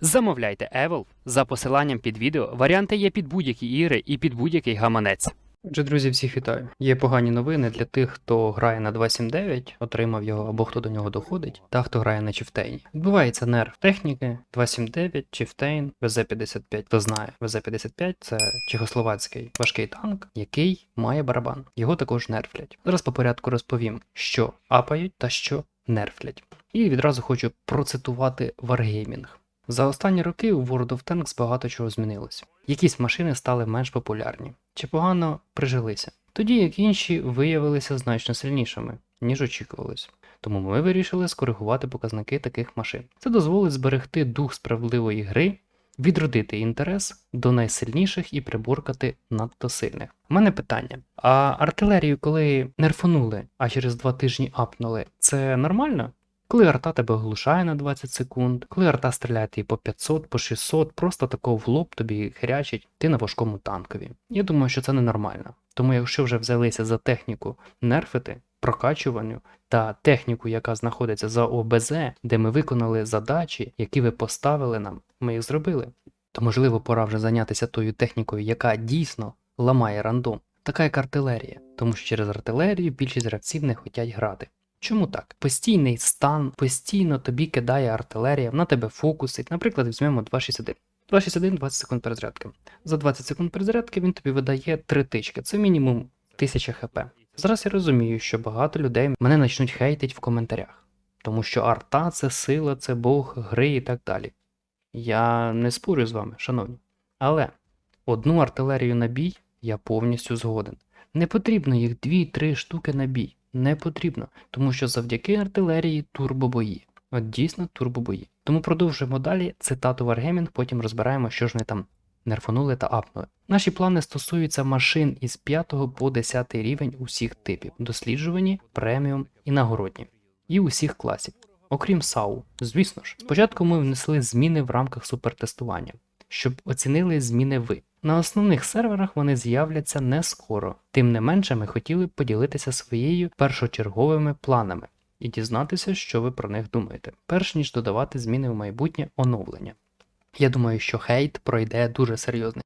Замовляйте Evolve за посиланням під відео. Варіанти є під будь-які ігри і під будь-який гаманець. Отже, друзі, всіх вітаю. Є погані новини для тих, хто грає на 2.7.9, отримав його або хто до нього доходить, та хто грає на Чифтейні. Відбувається нерв техніки 2.7.9, Чифтейн, ВЗ-55. Хто знає, ВЗ-55 це чехословацький важкий танк, який має барабан. Його також нерфлять. Зараз по порядку розповім, що апають та що нерфлять. І відразу хочу процитувати Wargaming. За останні роки у World of Tanks багато чого змінилось. Якісь машини стали менш популярні чи погано прижилися, тоді як інші виявилися значно сильнішими, ніж очікувалось. Тому ми вирішили скоригувати показники таких машин. Це дозволить зберегти дух справедливої гри, відродити інтерес до найсильніших і приборкати надто сильних. У мене питання: а артилерію, коли нерфанули, а через два тижні апнули, це нормально? Коли арта тебе оглушає на 20 секунд, коли арта стріляє тобі по 500, по 600, просто такого в лоб тобі хрячить, ти на важкому танкові. Я думаю, що це ненормально. Тому якщо вже взялися за техніку нерфити, прокачуванню та техніку, яка знаходиться за ОБЗ, де ми виконали задачі, які ви поставили нам, ми їх зробили. То можливо пора вже зайнятися тою технікою, яка дійсно ламає рандом, така як артилерія, тому що через артилерію більшість гравців не хочуть грати. Чому так? Постійний стан, постійно тобі кидає артилерія, вона тебе фокусить. Наприклад, візьмемо 261. 261 20 секунд перезарядки. За 20 секунд перезарядки він тобі видає 3 тички. Це мінімум 1000 хп. Зараз я розумію, що багато людей мене почнуть хейтить в коментарях, тому що арта це сила, це Бог гри і так далі. Я не спорю з вами, шановні. Але одну артилерію на бій я повністю згоден. Не потрібно їх 2-3 штуки на бій. Не потрібно, тому що завдяки артилерії турбобої. От дійсно турбобої. Тому продовжуємо далі цитату Wargaming, потім розбираємо, що ж вони там нерфанули та апнули. Наші плани стосуються машин із 5 по 10 рівень усіх типів, досліджувані, преміум і нагородні, і усіх класів. Окрім САУ, звісно ж, спочатку ми внесли зміни в рамках супертестування, щоб оцінили зміни ви. На основних серверах вони з'являться не скоро. Тим не менше, ми хотіли б поділитися своєю першочерговими планами і дізнатися, що ви про них думаєте, перш ніж додавати зміни в майбутнє оновлення. Я думаю, що хейт пройде дуже серйозний.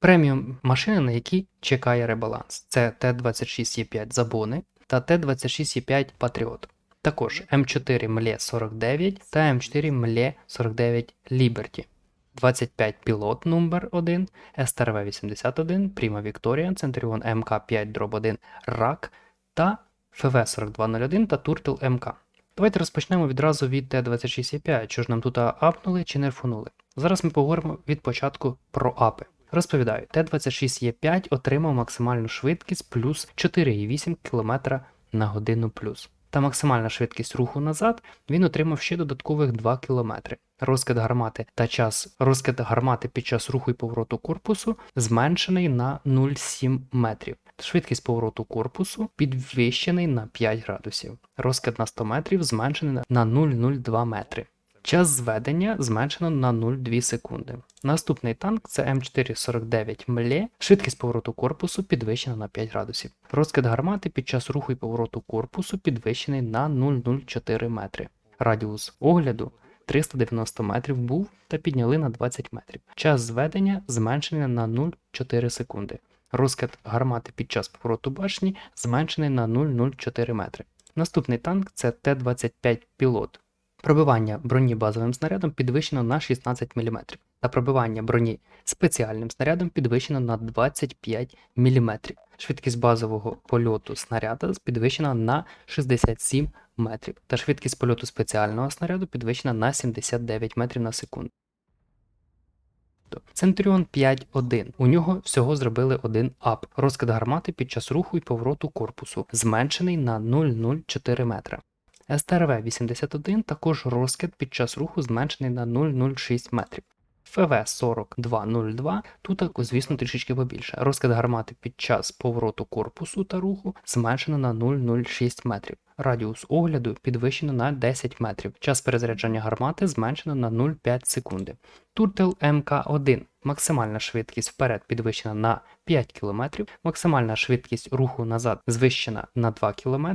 Преміум машини, на які чекає ребаланс, це Т-26Е5 Забони та Т-26Е5 Patriot. Також М4 Мле 49 та М4 Мле 49 Liberty. 25 пілот номер 1, STRV 81, Prima Victoria, Centurion MK5 Drop 1 RAK та FV 4201 та Turtle MK. Давайте розпочнемо відразу від Т26Е5, що ж нам тут апнули чи нерфанули. Зараз ми поговоримо від початку про апи. Розповідаю, Т26Е5 отримав максимальну швидкість плюс 4,8 км на годину плюс. Та максимальна швидкість руху назад він отримав ще додаткових 2 км. Розкид гармати та час розкид гармати під час руху і повороту корпусу зменшений на 0,7 метрів. Швидкість повороту корпусу підвищений на 5 градусів. Розкид на 100 метрів зменшений на 0,02 метри. Час зведення зменшено на 0,2 секунди. Наступний танк це М449 Мле. Швидкість повороту корпусу підвищена на 5 градусів. Розкид гармати під час руху і повороту корпусу підвищений на 0,04 метри. Радіус огляду 390 метрів був та підняли на 20 метрів. Час зведення зменшений на 0,4 секунди. Розкид гармати під час повороту башні зменшений на 0,04 метри. Наступний танк це Т-25 пілот. Пробивання броні базовим снарядом підвищено на 16 мм, та пробивання броні спеціальним снарядом підвищено на 25 мм. Швидкість базового польоту снаряда підвищена на 67 метрів, та швидкість польоту спеціального снаряду підвищена на 79 метрів на секунду. Centurion 5.1. У нього всього зробили один ап. Розкид гармати під час руху і повороту корпусу, зменшений на 0,04 метра. СТРВ-81 також розкид під час руху зменшений на 0,06 метрів. ФВ-4202 тут, звісно, трішечки побільше. Розкид гармати під час повороту корпусу та руху зменшено на 0,06 метрів. Радіус огляду підвищено на 10 метрів. Час перезаряджання гармати зменшено на 0,5 секунди. Туртел МК-1. Максимальна швидкість вперед підвищена на 5 км, максимальна швидкість руху назад звищена на 2 км,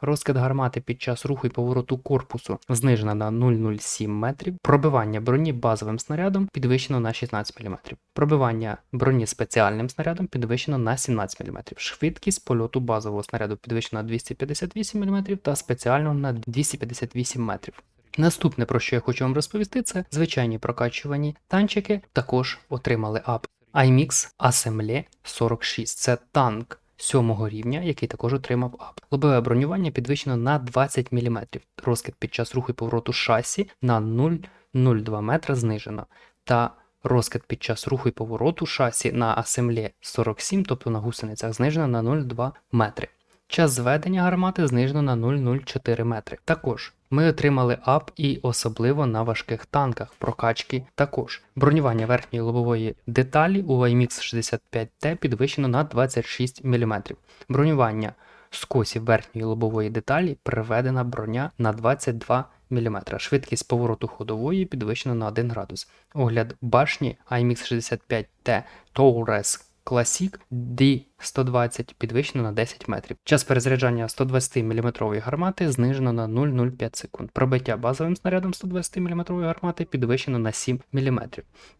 розкид гармати під час руху і повороту корпусу знижена на 0,07 метрів, пробивання броні базовим снарядом підвищено на 16 мм, пробивання броні спеціальним снарядом підвищено на 17 мм, швидкість польоту базового снаряду підвищена на 258 мм та спеціального на 258 метрів. Наступне, про що я хочу вам розповісти, це звичайні прокачувані танчики також отримали ап. IMX Assembly 46. Це танк сьомого рівня, який також отримав ап. Лобове бронювання підвищено на 20 мм. Розкид під час руху і повороту шасі на 0,02 метра знижено. Та розкид під час руху і повороту шасі на асемблі 47, тобто на гусеницях, знижено на 0,2 метри. Час зведення гармати знижено на 0,04 метри. Також ми отримали ап і особливо на важких танках прокачки також. Бронювання верхньої лобової деталі у IMX 65T підвищено на 26 мм. Бронювання скосів верхньої лобової деталі приведена броня на 22 мм. Швидкість повороту ходової підвищена на 1 градус. Огляд башні IMX 65T Taurus Classic D120 підвищено на 10 метрів. Час перезаряджання 120 мм гармати знижено на 0,05 секунд. Пробиття базовим снарядом 120 мм гармати підвищено на 7 мм.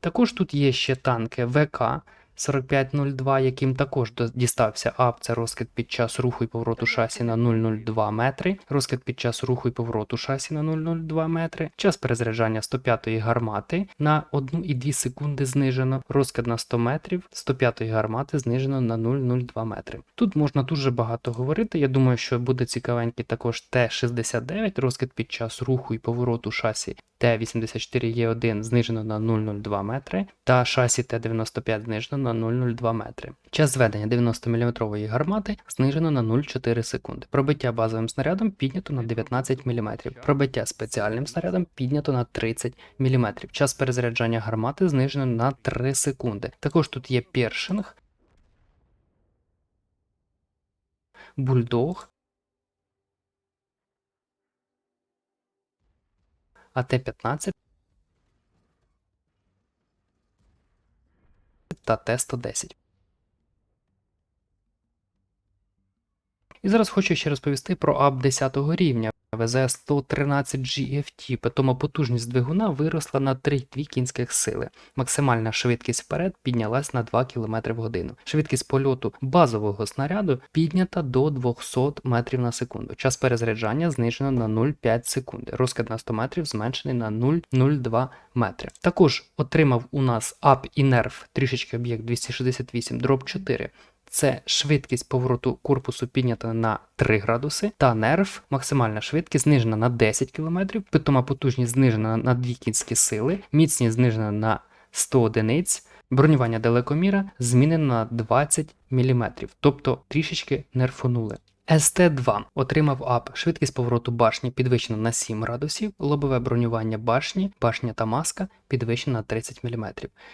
Також тут є ще танки ВК 4502, яким також дістався ап, це розкид під час руху і повороту шасі на 0,02 метри, розкид під час руху і повороту шасі на 0,02 метри, час перезаряджання 105-ї гармати на 1,2 секунди знижено, розкид на 100 метрів 105-ї гармати знижено на 0,02 метри. Тут можна дуже багато говорити. Я думаю, що буде цікавенький також Т-69, розкид під час руху і повороту шасі Т-84Е1 знижено на 0,02 метри, та шасі Т-95 знижено на 0,02 метри. Час зведення 90 мм гармати знижено на 0,4 секунди. Пробиття базовим снарядом піднято на 19 мм. Пробиття спеціальним снарядом піднято на 30 мм. Час перезаряджання гармати знижено на 3 секунди. Також тут є першинг, бульдог. А Т-15 та Т-110. І зараз хочу ще розповісти про ап 10 рівня. ВЗ 113 GFT, питома потужність двигуна виросла на 3,2 кінських сили. Максимальна швидкість вперед піднялась на 2 км в годину. Швидкість польоту базового снаряду піднята до 200 метрів на секунду. Час перезаряджання знижено на 0,5 секунди. Розкид на 100 метрів зменшений на 0,02 метри. Також отримав у нас ап і нерв трішечки об'єкт 268 дроб 4 це швидкість повороту корпусу піднята на 3 градуси, та нерв, максимальна швидкість знижена на 10 км, питома потужність знижена на 2 кінські сили, міцність знижена на 100 одиниць, бронювання далекоміра змінено на 20 мм, тобто трішечки нерфонули. СТ2 отримав ап, швидкість повороту башні підвищена на 7 градусів, лобове бронювання башні, башня та маска підвищена на 30 мм.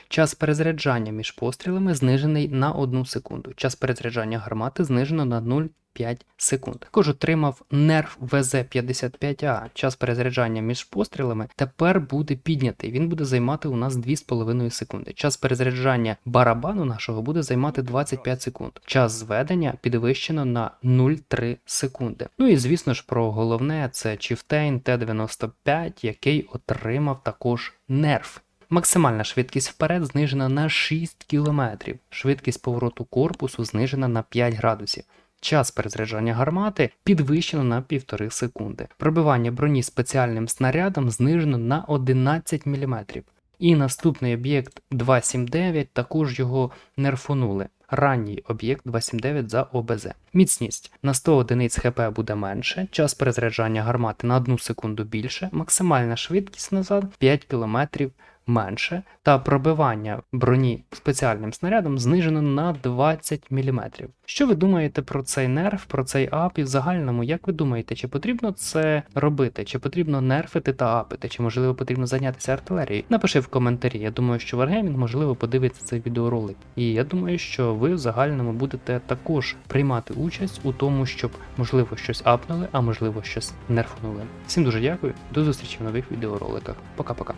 Час перезаряджання між пострілами знижений на 1 секунду. Час перезаряджання гармати знижено на 0 5 секунд. Також отримав нерв ВЗ-55А. Час перезаряджання між пострілами тепер буде піднятий. Він буде займати у нас 2,5 секунди. Час перезаряджання барабану нашого буде займати 25 секунд. Час зведення підвищено на 0,3 секунди. Ну і звісно ж, про головне це Chieftain T95, який отримав також нерв. Максимальна швидкість вперед знижена на 6 км. Швидкість повороту корпусу знижена на 5 градусів. Час перезаряджання гармати підвищено на 1,5 секунди. Пробивання броні спеціальним снарядом знижено на 11 мм. І наступний об'єкт 279 також його нерфонули. Ранній об'єкт 279 за ОБЗ. Міцність на 100 одиниць ХП буде менше, час перезаряджання гармати на 1 секунду більше, максимальна швидкість назад 5 км менше, та пробивання броні спеціальним снарядом знижено на 20 мм. Що ви думаєте про цей нерф, про цей ап і в загальному? Як ви думаєте, чи потрібно це робити? Чи потрібно нерфити та апити? Чи можливо потрібно зайнятися артилерією? Напиши в коментарі. Я думаю, що Wargaming можливо подивиться цей відеоролик. І я думаю, що ви в загальному будете також приймати участь у тому, щоб можливо щось апнули, а можливо щось нерфнули. Всім дуже дякую. До зустрічі в нових відеороликах. Пока-пока.